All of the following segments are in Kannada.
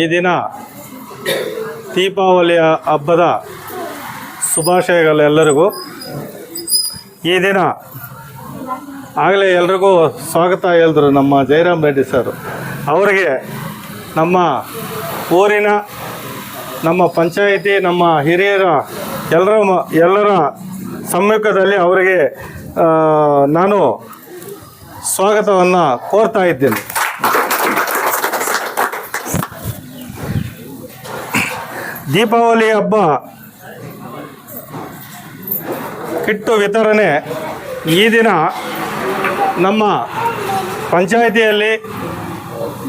ಈ ದಿನ ದೀಪಾವಳಿಯ ಹಬ್ಬದ ಶುಭಾಶಯಗಳೆಲ್ಲರಿಗೂ ಈ ದಿನ ಆಗಲೇ ಎಲ್ರಿಗೂ ಸ್ವಾಗತ ಹೇಳಿದ್ರು ನಮ್ಮ ಜಯರಾಮ್ ರೆಡ್ಡಿ ಸರ್ ಅವರಿಗೆ ನಮ್ಮ ಊರಿನ ನಮ್ಮ ಪಂಚಾಯಿತಿ, ನಮ್ಮ ಹಿರಿಯರ ಎಲ್ಲರ ಎಲ್ಲರ ಸಮ್ಮುಖದಲ್ಲಿ ಅವರಿಗೆ ನಾನು ಸ್ವಾಗತವನ್ನು ಕೋರ್ತಾ ಇದ್ದೇನೆ. ದೀಪಾವಳಿ ಹಬ್ಬ. ಕಿಟ್ಟು ವಿತರಣೆ. ಈ ದಿನ ನಮ್ಮ ಪಂಚಾಯಿತಿಯಲ್ಲಿ,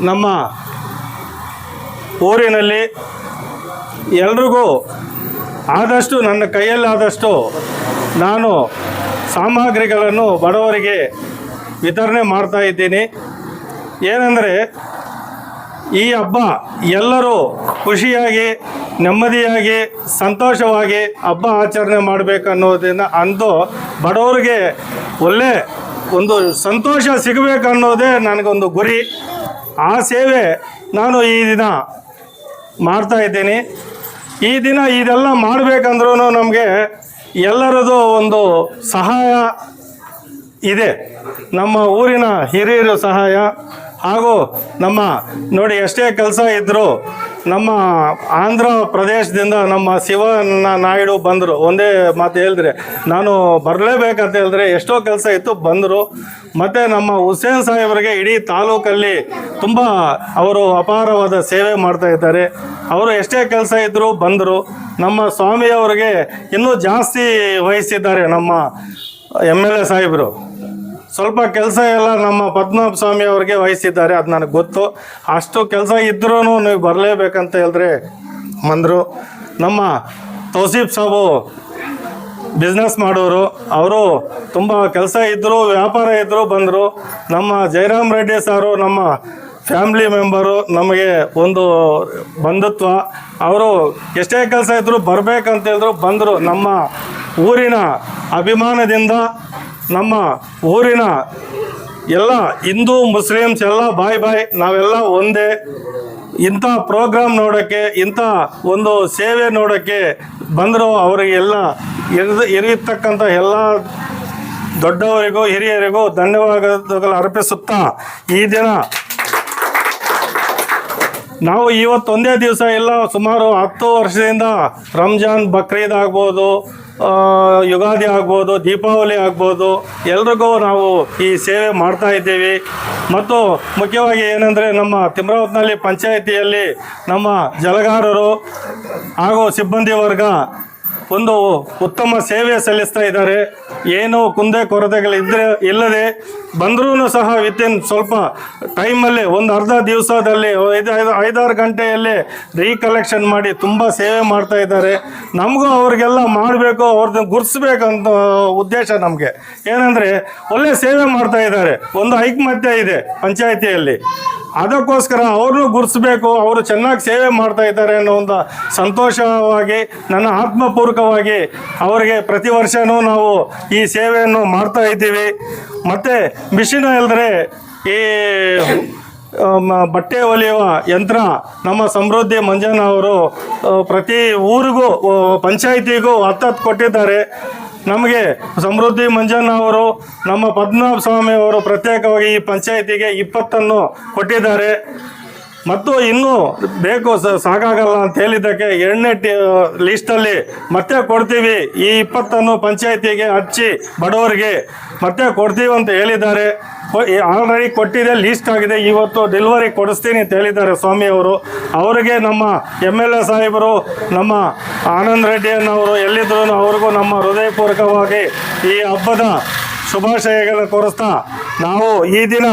ನಮ್ಮ ಊರಿನಲ್ಲಿ ಎಲ್ರಿಗೂ ಆದಷ್ಟು, ನನ್ನ ಕೈಯಲ್ಲಾದಷ್ಟು ನಾನು ಸಾಮಗ್ರಿಗಳನ್ನು ಬಡವರಿಗೆ ವಿತರಣೆ ಮಾಡ್ತಾ ಇದ್ದೀನಿ. ಏನಂದರೆ, ಈ ಹಬ್ಬ ಎಲ್ಲರೂ ಖುಷಿಯಾಗಿ ನೆಮ್ಮದಿಯಾಗಿ ಸಂತೋಷವಾಗಿ ಹಬ್ಬ ಆಚರಣೆ ಮಾಡಬೇಕು ಅನ್ನೋದನ್ನ ಅಂದು ಬಡವರಿಗೆ ಒಳ್ಳೆ ಒಂದು ಸಂತೋಷ ಸಿಗಬೇಕು ಅನ್ನೋದೇ ನನಗೊಂದು ಗುರಿ. ಆ ಸೇವೆ ನಾನು ಈ ದಿನ ಮಾಡ್ತಾ ಇದ್ದೀನಿ. ಈ ದಿನ ಇದೆಲ್ಲ ಮಾಡಬೇಕಂದ್ರೂ ನಮಗೆ ಎಲ್ಲರದು ಒಂದು ಸಹಾಯ ಇದೆ. ನಮ್ಮ ಊರಿನ ಹಿರಿಯರ ಸಹಾಯ ಹಾಗೂ ನಮ್ಮ ನೋಡಿ ಎಷ್ಟೇ ಕೆಲಸ ಇದ್ದರೂ ನಮ್ಮ ಆಂಧ್ರ ಪ್ರದೇಶದಿಂದ ನಮ್ಮ ಶಿವನ ನಾಯ್ಡು ಬಂದರು. ಒಂದೇ ಮಾತು ಹೇಳಿದ್ರೆ, ನಾನು ಬರಲೇಬೇಕಂತ ಹೇಳಿದ್ರೆ ಎಷ್ಟೋ ಕೆಲಸ ಇತ್ತು, ಬಂದರು. ಮತ್ತು ನಮ್ಮ ಹುಸೇನ್ ಸಾಹೇಬರಿಗೆ ಇಡೀ ತಾಲೂಕಲ್ಲಿ ತುಂಬ ಅವರು ಅಪಾರವಾದ ಸೇವೆ ಮಾಡ್ತಾ ಇದ್ದಾರೆ. ಅವರು ಎಷ್ಟೇ ಕೆಲಸ ಇದ್ದರೂ ಬಂದರು. ನಮ್ಮ ಸ್ವಾಮಿಯವರಿಗೆ ಇನ್ನೂ ಜಾಸ್ತಿ ವಹಿಸಿದ್ದಾರೆ ನಮ್ಮ ಎಂ ಎಲ್ ಎ ಸಾಹೇಬರು, ಸ್ವಲ್ಪ ಕೆಲಸ ಎಲ್ಲ ನಮ್ಮ ಪದ್ಮನಾಭ ಸ್ವಾಮಿ ಅವ್ರಿಗೆ ವಹಿಸಿದ್ದಾರೆ, ಅದು ನನಗೆ ಗೊತ್ತು. ಅಷ್ಟು ಕೆಲಸ ಇದ್ರೂ ನೀವು ಬರಲೇಬೇಕಂತ ಹೇಳಿದ್ರೆ ಬಂದರು ನಮ್ಮ ತೌಸೀಫ್ ಸಾಬು ಬಿಸ್ನೆಸ್ ಮಾಡೋರು, ಅವರು ತುಂಬ ಕೆಲಸ ಇದ್ದರು ವ್ಯಾಪಾರ ಇದ್ದರು ಬಂದರು. ನಮ್ಮ ಜಯರಾಮ್ ರೆಡ್ಡಿ ಸಾರು, ನಮ್ಮ ಫ್ಯಾಮ್ಲಿ ಮೆಂಬರು ನಮಗೆ ಒಂದು ಬಂಧುತ್ವ. ಅವರು ಎಷ್ಟೇ ಕೆಲಸ ಇದ್ದರೂ ಬರಬೇಕಂತ ಹೇಳಿದ್ರು ಬಂದರು. ನಮ್ಮ ಊರಿನ ಅಭಿಮಾನದಿಂದ ನಮ್ಮ ಊರಿನ ಎಲ್ಲ ಹಿಂದೂ, ಮುಸ್ಲಿಮ್ಸ್ ಎಲ್ಲ ಬಾಯ್ ಬಾಯ್, ನಾವೆಲ್ಲ ಒಂದೇ. ಇಂಥ ಪ್ರೋಗ್ರಾಮ್ ನೋಡೋಕ್ಕೆ, ಇಂಥ ಒಂದು ಸೇವೆ ನೋಡೋಕ್ಕೆ ಬಂದರು ಅವರಿಗೆಲ್ಲ ಇರಿದ ಇರಿತಕ್ಕಂಥ ಎಲ್ಲ ದೊಡ್ಡವರಿಗೂ, ಹಿರಿಯರಿಗೂ ಧನ್ಯವಾದಗಳು ಅರ್ಪಿಸುತ್ತಾ ಈ ದಿನ ನಾವು ಇವತ್ತು ಒಂದೇ ದಿವಸ ಎಲ್ಲ ಸುಮಾರು ಹತ್ತು ವರ್ಷದಿಂದ ರಂಜಾನ್ ಬಕ್ರೀದ್ ಆಗ್ಬೋದು ಯುಗಾದಿ ಆಗ್ಬೋದು, ದೀಪಾವಳಿ ಆಗ್ಬೋದು, ಎಲ್ರಿಗೂ ನಾವು ಈ ಸೇವೆ ಮಾಡ್ತಾ ಇದ್ದೀವಿ. ಮತ್ತು ಮುಖ್ಯವಾಗಿ ಏನಂದರೆ ನಮ್ಮ ತಿಮ್ರಾವತ್ನಲ್ಲಿ ಪಂಚಾಯಿತಿಯಲ್ಲಿ ನಮ್ಮ ಜಲಗಾರರು ಹಾಗೂ ಸಿಬ್ಬಂದಿ ವರ್ಗ ಒಂದು ಉತ್ತಮ ಸೇವೆ ಸಲ್ಲಿಸ್ತಾ ಇದ್ದಾರೆ. ಏನು ಕುಂದೆ ಕೊರತೆಗಳಿದ್ರೆ ಇಲ್ಲದೆ ಬಂದರೂ ಸಹ ವಿತಿನ್ ಸ್ವಲ್ಪ ಟೈಮಲ್ಲಿ ಒಂದು ಅರ್ಧ ದಿವಸದಲ್ಲಿ ಐದು ಐದು, ಐದಾರು ಗಂಟೆಯಲ್ಲಿ ರೀಕಲೆಕ್ಷನ್ ಮಾಡಿ ತುಂಬ ಸೇವೆ ಮಾಡ್ತಾ ಇದ್ದಾರೆ. ನಮಗೂ ಅವ್ರಿಗೆಲ್ಲ ಮಾಡಬೇಕು ಅವ್ರದ್ದು ಗುರ್ಸ್ಬೇಕಂತ ಉದ್ದೇಶ ನಮಗೆ. ಏನಂದರೆ, ಒಳ್ಳೆ ಸೇವೆ ಮಾಡ್ತಾ ಇದ್ದಾರೆ. ಒಂದು ಐಕ್ಮತ್ಯ ಇದೆ ಪಂಚಾಯಿತಿಯಲ್ಲಿ. ಅದಕ್ಕೋಸ್ಕರ ಅವ್ರನ್ನೂ ಗುರ್ಸ್ಬೇಕು, ಅವರು ಚೆನ್ನಾಗಿ ಸೇವೆ ಮಾಡ್ತಾ ಇದ್ದಾರೆ ಅನ್ನೋ ಒಂದು ಸಂತೋಷವಾಗಿ, ನನ್ನ ಆತ್ಮಪೂರ್ವಕವಾಗಿ ಅವರಿಗೆ ಪ್ರತಿ ವರ್ಷವೂ ನಾವು ಈ ಸೇವೆಯನ್ನು ಮಾಡ್ತಾ ಇದ್ದೀವಿ. ಮತ್ತು ಮಿಷಿನ್ ಇಲ್ಲದ್ರೆ ಈ ಬಟ್ಟೆ ಹೊಲಿಯುವ ಯಂತ್ರ ನಮ್ಮ ಸಮೃದ್ಧಿ ಮಂಜನ ಅವರು ಪ್ರತಿ ಊರಿಗೂ ಪಂಚಾಯಿತಿಗೂ ಹತ್ತತ್ತು ಕೊಟ್ಟಿದ್ದಾರೆ. ನಮಗೆ ಸಮೃದ್ಧಿ ಮಂಜಣ್ಣ ಅವರು ನಮ್ಮ ಪದ್ಮನಾಭ ಸ್ವಾಮಿ ಅವರು ಪ್ರತ್ಯೇಕವಾಗಿ ಈ ಪಂಚಾಯಿತಿಗೆ ಇಪ್ಪತ್ತನ್ನು ಕೊಟ್ಟಿದ್ದಾರೆ. ಮತ್ತು ಇನ್ನೂ ಬೇಕು ಸಾಕಾಗಲ್ಲ ಅಂತ ಹೇಳಿದ್ದಕ್ಕೆ ಎರಡನೇ ಲಿಸ್ಟಲ್ಲಿ ಮತ್ತೆ ಕೊಡ್ತೀವಿ. ಈ ಇಪ್ಪತ್ತನ್ನು ಪಂಚಾಯತಿಗೆ ಹಚ್ಚಿ ಬಡವರಿಗೆ ಮತ್ತೆ ಕೊಡ್ತೀವಿ ಅಂತ ಹೇಳಿದ್ದಾರೆ. ಆಲ್ರೆಡಿ ಕೊಟ್ಟಿದೆ ಲೀಸ್ಟ್ ಆಗಿದೆ. ಇವತ್ತು ಡೆಲಿವರಿ ಕೊಡಿಸ್ತೀನಿ ಅಂತ ಹೇಳಿದ್ದಾರೆ ಸ್ವಾಮಿ ಅವರು. ಅವರಿಗೆ ನಮ್ಮ ಎಂ ಎಲ್ ಎ ಸಾಹೇಬರು, ನಮ್ಮ ಆನಂದ್ ರೆಡ್ಡಿ ಅನ್ನೋರು ಎಲ್ಲಿದ್ರು ಅವ್ರಿಗೂ ನಮ್ಮ ಹೃದಯಪೂರ್ವಕವಾಗಿ ಈ ಹಬ್ಬದ ಶುಭಾಶಯಗಳನ್ನು ಕೋರಿಸ್ತಾ ನಾವು ಈ ದಿನ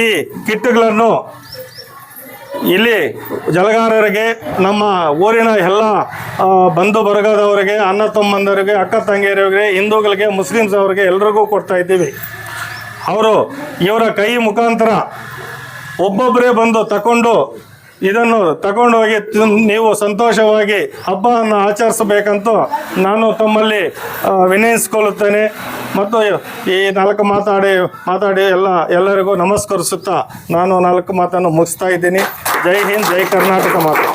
ಈ ಕಿಟ್ಗಳನ್ನು ಇಲ್ಲಿ ಜಲಗಾರರಿಗೆ ನಮ್ಮ ಊರಿನ ಎಲ್ಲ ಬಂಧು ಬರಗದವರಿಗೆ ಅಣ್ಣ ತಮ್ಮಂದರಿಗೆ, ಅಕ್ಕ ತಂಗಿಯರಿಗೆ, ಹಿಂದೂಗಳಿಗೆ, ಮುಸ್ಲಿಮ್ಸ್ ಅವರಿಗೆ ಎಲ್ರಿಗೂ ಕೊಡ್ತಾ ಇದ್ದೀವಿ. ಅವರು ಇವರ ಕೈ ಮುಖಾಂತರ ಒಬ್ಬೊಬ್ಬರೇ ಬಂದು ತಗೊಂಡು ಇದನ್ನು ತಗೊಂಡೋಗಿ ಹೋಗಿ ನೀವು ಸಂತೋಷವಾಗಿ ಹಬ್ಬವನ್ನು ಆಚರಿಸಬೇಕಂತ ನಾನು ತಮ್ಮಲ್ಲಿ ವಿನಯಿಸ್ಕೊಳ್ಳುತ್ತೇನೆ ಮತ್ತು ಈ ನಾಲ್ಕು ಮಾತಾಡಿ ಮಾತಾಡಿ ಎಲ್ಲ, ಎಲ್ಲರಿಗೂ ನಮಸ್ಕರಿಸುತ್ತಾ ನಾನು ನಾಲ್ಕು ಮಾತನ್ನು ಮುಗಿಸ್ತಾ ಇದ್ದೀನಿ. ಜೈ ಹಿಂದ್, ಜೈ ಕರ್ನಾಟಕ ಮಾತು.